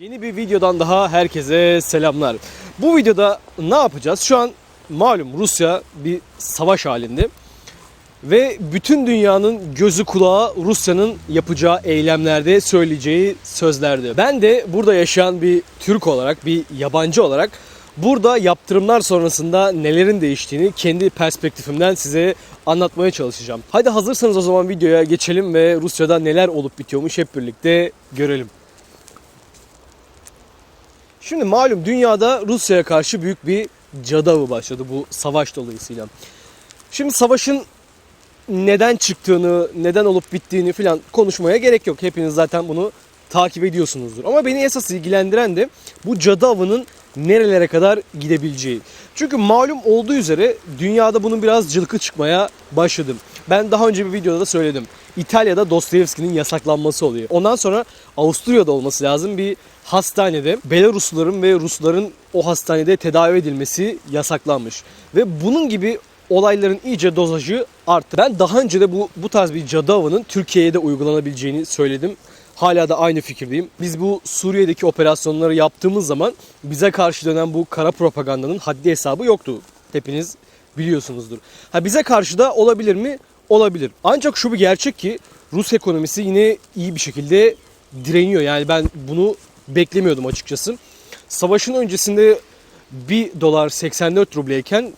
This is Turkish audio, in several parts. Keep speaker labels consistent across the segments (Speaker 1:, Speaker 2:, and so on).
Speaker 1: Yeni bir videodan daha herkese selamlar. Bu videoda ne yapacağız? Şu an malum Rusya bir savaş halinde. Ve bütün dünyanın gözü kulağı Rusya'nın yapacağı eylemlerde, söyleyeceği sözlerde. Ben de burada yaşayan bir Türk olarak, bir yabancı olarak burada yaptırımlar sonrasında nelerin değiştiğini kendi perspektifimden size anlatmaya çalışacağım. Hadi hazırsanız o zaman videoya geçelim ve Rusya'da neler olup bitiyormuş hep birlikte görelim. Şimdi malum dünyada Rusya'ya karşı büyük bir cadı avı başladı bu savaş dolayısıyla. Şimdi savaşın neden çıktığını, neden olup bittiğini falan konuşmaya gerek yok. Hepiniz zaten bunu takip ediyorsunuzdur. Ama beni esas ilgilendiren de bu cadı avının nerelere kadar gidebileceği. Çünkü malum olduğu üzere dünyada bunun biraz cılkı çıkmaya başladı. Ben daha önce bir videoda da söyledim. İtalya'da Dostoyevski'nin yasaklanması oluyor. Ondan sonra Avusturya'da olması lazım bir hastanede Belarusluların ve Rusların o hastanede tedavi edilmesi yasaklanmış. Ve bunun gibi olayların iyice dozajı arttı. Ben daha önce de bu, bu tarz bir cadı avının Türkiye'ye de uygulanabileceğini söyledim. Hala da aynı fikirdeyim. Biz bu Suriye'deki operasyonları yaptığımız zaman bize karşı dönen bu kara propagandanın haddi hesabı yoktu. Hepiniz biliyorsunuzdur. Ha bize karşı da olabilir mi? Olabilir. Ancak şu bir gerçek ki Rus ekonomisi yine iyi bir şekilde direniyor. Yani ben bunu beklemiyordum açıkçası. Savaşın öncesinde 1 dolar 84 rubleyken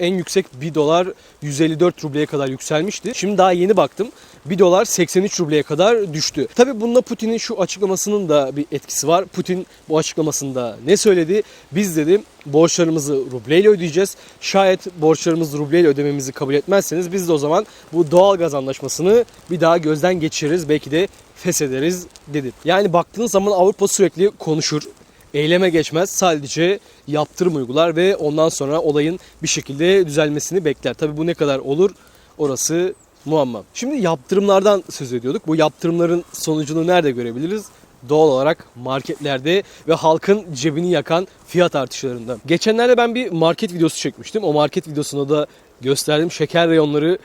Speaker 1: en yüksek 1 dolar 154 rubleye kadar yükselmişti. Şimdi daha yeni baktım. 1 dolar 83 rubleye kadar düştü. Tabi bunda Putin'in şu açıklamasının da bir etkisi var. Putin bu açıklamasında ne söyledi? Biz dedi borçlarımızı rubleyle ödeyeceğiz. Şayet borçlarımızı rubleyle ödememizi kabul etmezseniz biz de o zaman bu doğal gaz anlaşmasını bir daha gözden geçiririz. Belki de feshederiz dedi. Yani baktığınız zaman Avrupa sürekli konuşur, eyleme geçmez. Sadece yaptırım uygular ve ondan sonra olayın bir şekilde düzelmesini bekler. Tabi bu ne kadar olur orası muamma. Şimdi yaptırımlardan söz ediyorduk. Bu yaptırımların sonucunu nerede görebiliriz? Doğal olarak marketlerde ve halkın cebini yakan fiyat artışlarında. Geçenlerde ben bir market videosu çekmiştim. O market videosunda da gösterdim. Şeker reyonları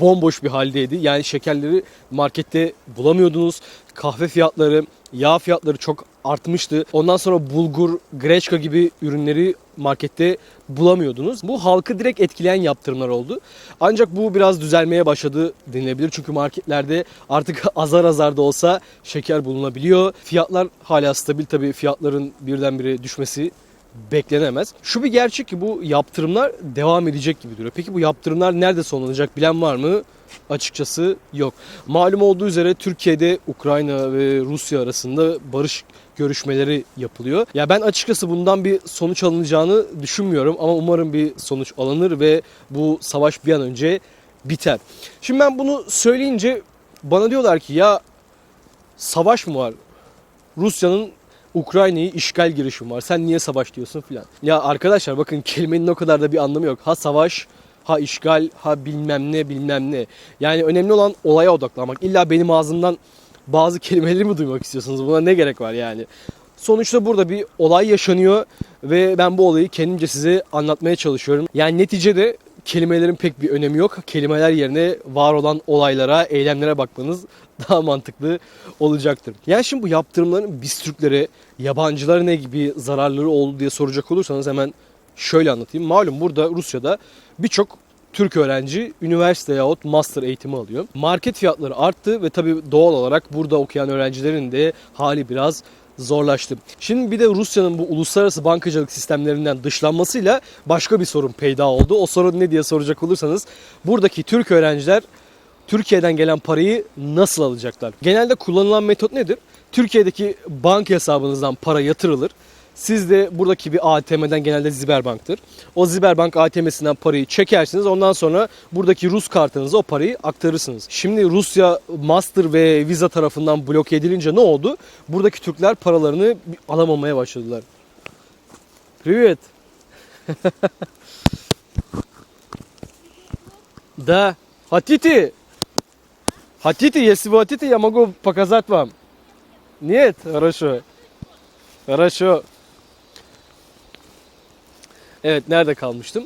Speaker 1: bomboş bir haldeydi. Yani şekerleri markette bulamıyordunuz. Kahve fiyatları, yağ fiyatları çok artmıştı. Ondan sonra bulgur, greçka gibi ürünleri markette bulamıyordunuz. Bu halkı direkt etkileyen yaptırımlar oldu. Ancak bu biraz düzelmeye başladı denilebilir. Çünkü marketlerde artık azar azar da olsa şeker bulunabiliyor. Fiyatlar hala stabil tabii fiyatların birdenbire düşmesi beklenemez. Şu bir gerçek ki bu yaptırımlar devam edecek gibi duruyor. Peki bu yaptırımlar nerede sonlanacak bilen var mı? Açıkçası yok. Malum olduğu üzere Türkiye'de Ukrayna ve Rusya arasında barış görüşmeleri yapılıyor. Ya ben açıkçası bundan bir sonuç alınacağını düşünmüyorum ama umarım bir sonuç alınır ve bu savaş bir an önce biter. Şimdi ben bunu söyleyince bana diyorlar ki ya savaş mı var? Rusya'nın Ukrayna'yı işgal girişimi var. Sen niye savaş diyorsun filan. Ya arkadaşlar bakın kelimenin o kadar da bir anlamı yok. Ha savaş, ha işgal, ha bilmem ne bilmem ne. Yani önemli olan olaya odaklanmak. İlla benim ağzımdan bazı kelimeleri mi duymak istiyorsunuz? Buna ne gerek var yani? Sonuçta burada bir olay yaşanıyor ve ben bu olayı kendimce size anlatmaya çalışıyorum. Yani neticede kelimelerin pek bir önemi yok. Kelimeler yerine var olan olaylara, eylemlere bakmanız daha mantıklı olacaktır. Yani şimdi bu yaptırımların biz Türklere, yabancılara ne gibi zararları oldu diye soracak olursanız hemen şöyle anlatayım. Malum burada Rusya'da birçok Türk öğrenci üniversite yahut master eğitimi alıyor. Market fiyatları arttı ve tabii doğal olarak burada okuyan öğrencilerin de hali biraz zorlaştı. Şimdi bir de Rusya'nın bu uluslararası bankacılık sistemlerinden dışlanmasıyla başka bir sorun peyda oldu. O sorun ne diye soracak olursanız buradaki Türk öğrenciler Türkiye'den gelen parayı nasıl alacaklar? Genelde kullanılan metot nedir? Türkiye'deki banka hesabınızdan para yatırılır. Siz de buradaki bir ATM'den genelde Ziberbank'tır. O Ziberbank ATM'sinden parayı çekersiniz. Ondan sonra buradaki Rus kartınıza o parayı aktarırsınız. Şimdi Rusya Master ve Visa tarafından bloke edilince ne oldu? Buradaki Türkler paralarını alamamaya başladılar. Привет. Да. Хотите? Хотите? Если вы хотите, я могу показать вам. Нет? Хорошо. Хорошо. Evet nerede kalmıştım?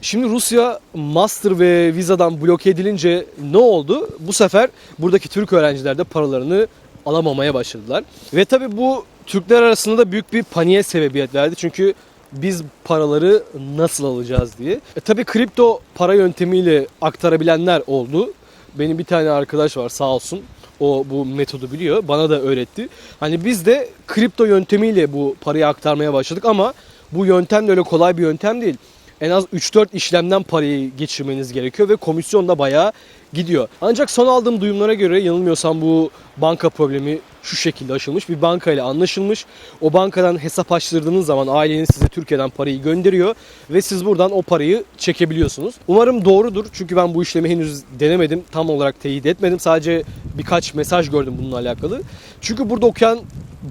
Speaker 1: Şimdi Rusya Master ve Visa'dan bloke edilince ne oldu? Bu sefer buradaki Türk öğrenciler de paralarını alamamaya başladılar. Ve tabi bu Türkler arasında da büyük bir paniğe sebebiyet verdi. Çünkü biz paraları nasıl alacağız diye. E tabi kripto para yöntemiyle aktarabilenler oldu. Benim bir tane arkadaş var sağ olsun. O bu metodu biliyor. Bana da öğretti. Hani biz de kripto yöntemiyle bu parayı aktarmaya başladık ama bu yöntem de öyle kolay bir yöntem değil. En az 3-4 işlemden parayı geçirmeniz gerekiyor ve komisyon da bayağı gidiyor. Ancak son aldığım duyumlara göre yanılmıyorsam bu banka problemi şu şekilde aşılmış. Bir banka ile anlaşılmış. O bankadan hesap açtırdığınız zaman aileniz size Türkiye'den parayı gönderiyor ve siz buradan o parayı çekebiliyorsunuz. Umarım doğrudur. Çünkü ben bu işlemi henüz denemedim. Tam olarak teyit etmedim. Sadece birkaç mesaj gördüm bununla alakalı. Çünkü burada okuyan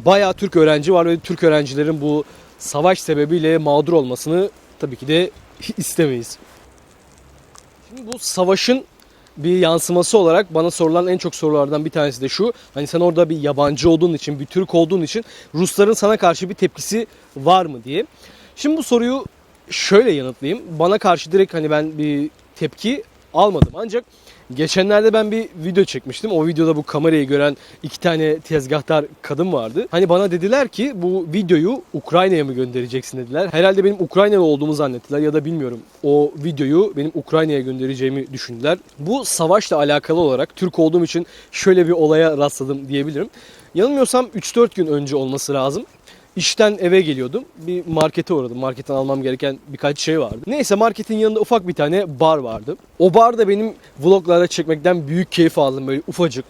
Speaker 1: bayağı Türk öğrenci var ve Türk öğrencilerin bu savaş sebebiyle mağdur olmasını tabii ki de istemeyiz. Şimdi bu savaşın bir yansıması olarak bana sorulan en çok sorulardan bir tanesi de şu. Hani sen orada bir yabancı olduğun için, bir Türk olduğun için Rusların sana karşı bir tepkisi var mı diye. Şimdi bu soruyu şöyle yanıtlayayım. Bana karşı direkt hani ben bir tepki almadım. Ancak geçenlerde ben bir video çekmiştim. O videoda bu kamerayı gören iki tane tezgahtar kadın vardı. Hani bana dediler ki bu videoyu Ukrayna'ya mı göndereceksin dediler. Herhalde benim Ukraynalı olduğumu zannettiler ya da bilmiyorum. O videoyu benim Ukrayna'ya göndereceğimi düşündüler. Bu savaşla alakalı olarak Türk olduğum için şöyle bir olaya rastladım diyebilirim. Yanılmıyorsam 3-4 gün önce olması lazım. İşten eve geliyordum. Bir markete uğradım. Marketten almam gereken birkaç şey vardı. Neyse marketin yanında ufak bir tane bar vardı. O bar da benim vloglarda çekmekten büyük keyif aldım. Böyle ufacık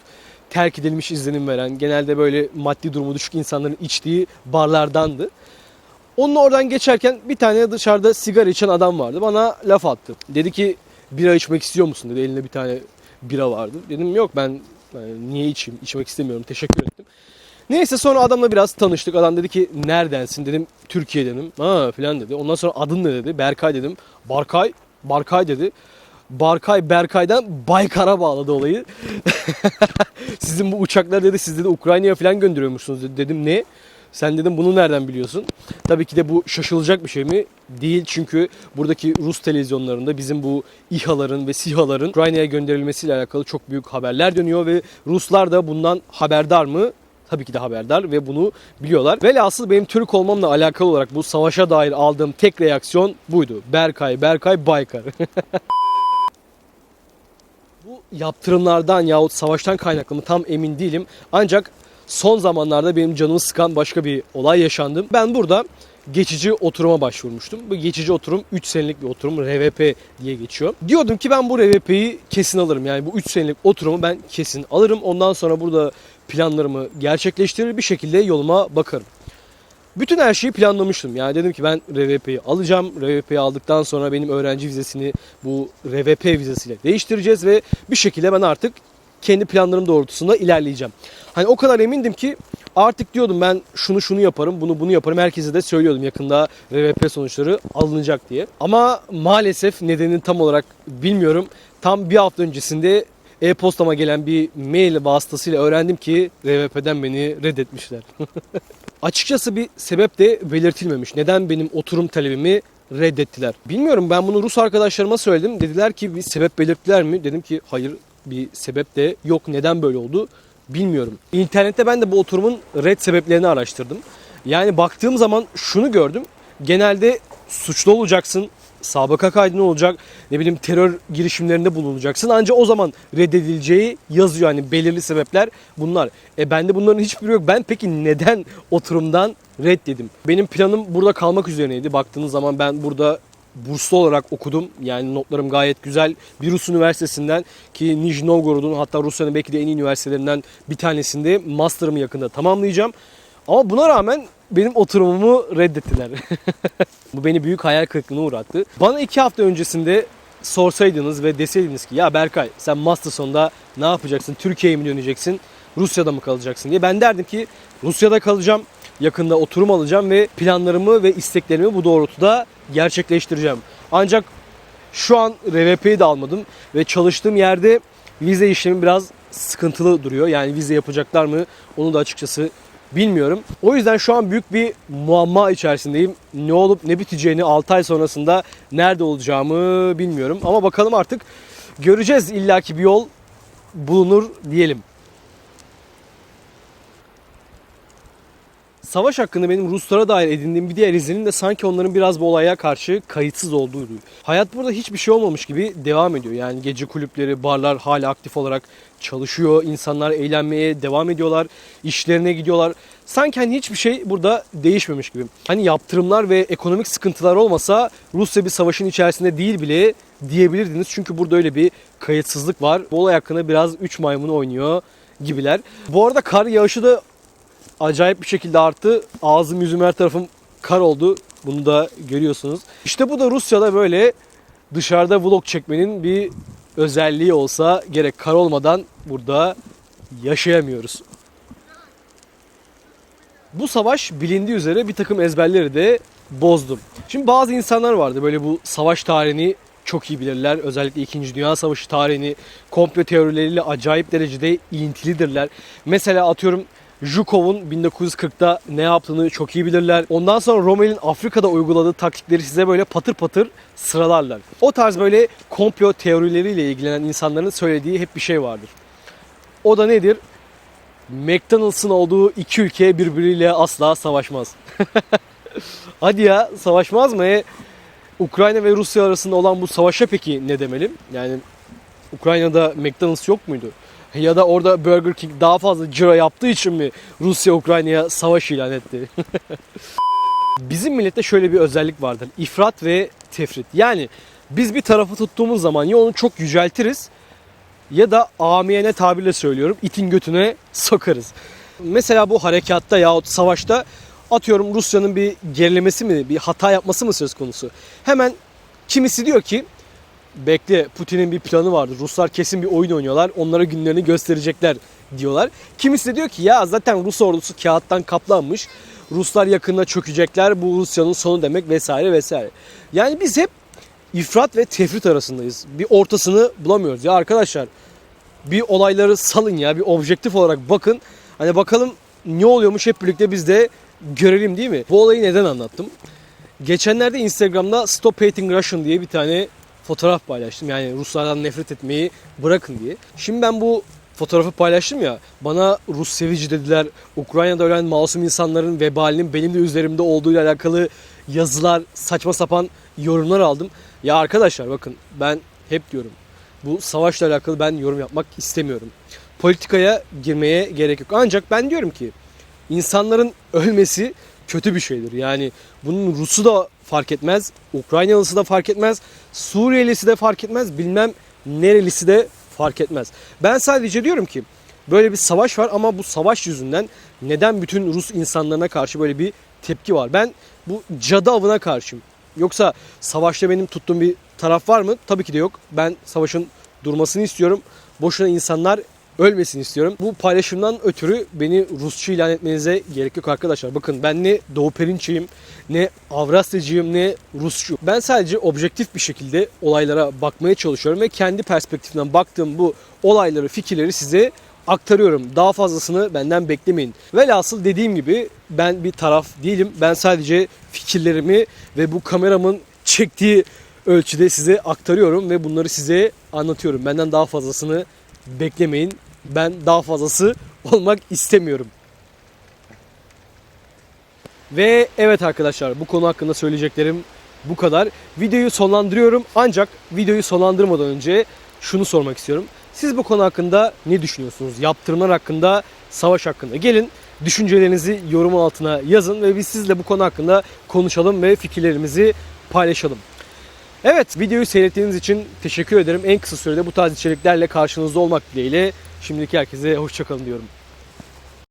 Speaker 1: terk edilmiş izlenim veren, genelde böyle maddi durumu düşük insanların içtiği barlardandı. Onun oradan geçerken bir tane dışarıda sigara içen adam vardı. Bana laf attı. Dedi ki bira içmek istiyor musun dedi. Elinde bir tane bira vardı. Dedim yok ben niye içeyim? İçmek istemiyorum. Teşekkür ettim. Neyse sonra adamla biraz tanıştık. Adam dedi ki neredensin dedim. Türkiye dedim. Ha filan dedi. Ondan sonra adın ne dedi. Berkay dedim. Barkay. Barkay dedi. Barkay Berkay'dan Baykar'a bağladı olayı. Sizin bu uçaklar dedi siz dedi Ukrayna'ya falan gönderiyormuşsunuz dedi. Dedim ne? Sen dedim bunu nereden biliyorsun? Tabii ki de bu şaşılacak bir şey mi? Değil çünkü buradaki Rus televizyonlarında bizim bu İHA'ların ve SİHA'ların Ukrayna'ya gönderilmesiyle alakalı çok büyük haberler dönüyor ve Ruslar da bundan haberdar mı? Tabii ki de haberdar ve bunu biliyorlar. Velhasıl benim Türk olmamla alakalı olarak bu savaşa dair aldığım tek reaksiyon buydu. Berkay, Berkay, Baykar. bu yaptırımlardan yahut savaştan kaynaklı mı tam emin değilim. Ancak son zamanlarda benim canımı sıkan başka bir olay yaşandı. Ben burada geçici oturuma başvurmuştum. Bu geçici oturum 3 senelik bir oturum RVP diye geçiyor. Diyordum ki ben bu RVP'yi kesin alırım. Yani bu 3 senelik oturumu ben kesin alırım. Ondan sonra burada planlarımı gerçekleştirir bir şekilde yoluma bakarım. Bütün her şeyi planlamıştım. Yani dedim ki ben RVP'yi alacağım. RVP'yi aldıktan sonra benim öğrenci vizesini bu RVP vizesiyle değiştireceğiz ve bir şekilde ben artık kendi planlarım doğrultusunda ilerleyeceğim. Hani o kadar emindim ki artık diyordum ben şunu şunu yaparım, bunu bunu yaparım. Herkese de söylüyordum yakında RVP sonuçları alınacak diye. Ama maalesef nedenini tam olarak bilmiyorum. Tam bir hafta öncesinde e-postama gelen bir mail vasıtasıyla öğrendim ki RVP'den beni reddetmişler. Açıkçası bir sebep de belirtilmemiş. Neden benim oturum talebimi reddettiler? Bilmiyorum ben bunu Rus arkadaşlarıma söyledim. Dediler ki bir sebep belirttiler mi? Dedim ki hayır bir sebep de yok. Neden böyle oldu? Bilmiyorum. İnternette ben de bu oturumun red sebeplerini araştırdım. Yani baktığım zaman şunu gördüm. Genelde suçlu olacaksın, sabıka kaydın olacak, ne bileyim terör girişimlerinde bulunacaksın. Ancak o zaman reddedileceği yazıyor yani belirli sebepler bunlar. E bende bunların hiçbiri yok. Ben peki neden oturumdan reddedim? Benim planım burada kalmak üzerineydi. Baktığınız zaman ben burada burslu olarak okudum. Yani notlarım gayet güzel. Bir Rus üniversitesinden ki Nijni Novgorod'un hatta Rusya'nın belki de en iyi üniversitelerinden bir tanesinde master'ımı yakında tamamlayacağım. Ama buna rağmen benim oturumumu reddettiler. Bu beni büyük hayal kırıklığına uğrattı. Bana iki hafta öncesinde sorsaydınız ve deseydiniz ki ya Berkay sen master sonunda ne yapacaksın? Türkiye'ye mi döneceksin? Rusya'da mı kalacaksın diye. Ben derdim ki Rusya'da kalacağım. Yakında oturum alacağım ve planlarımı ve isteklerimi bu doğrultuda gerçekleştireceğim. Ancak şu an RVP'yi de almadım ve çalıştığım yerde vize işlemi biraz sıkıntılı duruyor. Yani vize yapacaklar mı onu da açıkçası bilmiyorum. O yüzden şu an büyük bir muamma içerisindeyim. Ne olup ne biteceğini 6 ay sonrasında nerede olacağımı bilmiyorum. Ama bakalım artık göreceğiz illaki bir yol bulunur diyelim. Savaş hakkında benim Ruslara dair edindiğim bir diğer izlenim de sanki onların biraz bu olaya karşı kayıtsız olduğu. Hayat burada hiçbir şey olmamış gibi devam ediyor. Yani gece kulüpleri, barlar hala aktif olarak çalışıyor. İnsanlar eğlenmeye devam ediyorlar. işlerine gidiyorlar. Sanki hani hiçbir şey burada değişmemiş gibi. Hani yaptırımlar ve ekonomik sıkıntılar olmasa Rusya bir savaşın içerisinde değil bile diyebilirdiniz. Çünkü burada öyle bir kayıtsızlık var. Bu olay hakkında biraz 3 maymun oynuyor gibiler. Bu arada kar yağışı da acayip bir şekilde arttı. Ağzım yüzüm her tarafım kar oldu. Bunu da görüyorsunuz. İşte bu da Rusya'da böyle dışarıda vlog çekmenin bir özelliği olsa gerek kar olmadan burada yaşayamıyoruz. Bu savaş bilindiği üzere bir takım ezberleri de bozdum. Şimdi bazı insanlar vardı böyle bu savaş tarihini çok iyi bilirler. Özellikle 2. Dünya Savaşı tarihini komplo teorileriyle acayip derecede ilintilidirler. Mesela atıyorum Zhukov'un 1940'da ne yaptığını çok iyi bilirler. Ondan sonra Rommel'in Afrika'da uyguladığı taktikleri size böyle patır patır sıralarlar. O tarz böyle komplo teorileriyle ilgilenen insanların söylediği hep bir şey vardır. O da nedir? McDonald's'ın olduğu iki ülke birbiriyle asla savaşmaz. Hadi ya savaşmaz mı? E, Ukrayna ve Rusya arasında olan bu savaşa peki ne demeli? Yani Ukrayna'da McDonald's yok muydu? Ya da orada Burger King daha fazla ciro yaptığı için mi Rusya Ukrayna'ya savaş ilan etti? Bizim millette şöyle bir özellik vardır. İfrat ve tefrit. Yani biz bir tarafı tuttuğumuz zaman ya onu çok yüceltiriz ya da amiyane tabirle söylüyorum itin götüne sokarız. Mesela bu harekatta yahut savaşta atıyorum Rusya'nın bir gerilemesi mi bir hata yapması mı söz konusu? Hemen kimisi diyor ki bekle Putin'in bir planı vardır. Ruslar kesin bir oyun oynuyorlar. Onlara günlerini gösterecekler diyorlar. Kimisi de diyor ki ya zaten Rus ordusu kağıttan kaplanmış. Ruslar yakında çökecekler. Bu Rusya'nın sonu demek vesaire vesaire. Yani biz hep ifrat ve tefrit arasındayız. Bir ortasını bulamıyoruz. Ya arkadaşlar bir olayları salın ya. Bir objektif olarak bakın. Hani bakalım ne oluyormuş hep birlikte biz de görelim değil mi? Bu olayı neden anlattım? Geçenlerde Instagram'da Stop Hating Russian diye bir tane fotoğraf paylaştım. Yani Ruslardan nefret etmeyi bırakın diye. Şimdi ben bu fotoğrafı paylaştım ya bana Rus sevici dediler. Ukrayna'da ölen masum insanların vebalinin benim de üzerimde olduğuyla alakalı yazılar, saçma sapan yorumlar aldım. Ya arkadaşlar bakın ben hep diyorum bu savaşla alakalı ben yorum yapmak istemiyorum. Politikaya girmeye gerek yok. Ancak ben diyorum ki insanların ölmesi kötü bir şeydir. Yani bunun Rus'u da fark etmez, Ukraynalısı da fark etmez, Suriyelisi de fark etmez, bilmem nerelisi de fark etmez. Ben sadece diyorum ki böyle bir savaş var ama bu savaş yüzünden neden bütün Rus insanlarına karşı böyle bir tepki var? Ben bu cadı avına karşıyım. Yoksa savaşta benim tuttuğum bir taraf var mı? Tabii ki de yok. Ben savaşın durmasını istiyorum. Boşuna insanlar ölmesin istiyorum. Bu paylaşımdan ötürü beni Rusçu ilan etmenize gerek yok arkadaşlar. Bakın ben ne Doğu Perinçeyim, ne Avrasyacıyım, ne Rusçu. Ben sadece objektif bir şekilde olaylara bakmaya çalışıyorum ve kendi perspektifimden baktığım bu olayları, fikirleri size aktarıyorum. Daha fazlasını benden beklemeyin. Velhasıl dediğim gibi ben bir taraf değilim. Ben sadece fikirlerimi ve bu kameramın çektiği ölçüde size aktarıyorum ve bunları size anlatıyorum. Benden daha fazlasını beklemeyin. Ben daha fazlası olmak istemiyorum. Ve evet arkadaşlar bu konu hakkında söyleyeceklerim bu kadar. Videoyu sonlandırıyorum ancak videoyu sonlandırmadan önce şunu sormak istiyorum. Siz bu konu hakkında ne düşünüyorsunuz? Yaptırımlar hakkında, savaş hakkında. Gelin düşüncelerinizi yorumun altına yazın ve biz sizle bu konu hakkında konuşalım ve fikirlerimizi paylaşalım. Evet videoyu seyrettiğiniz için teşekkür ederim. En kısa sürede bu tarz içeriklerle karşınızda olmak dileğiyle şimdilik herkese hoşçakalın diyorum.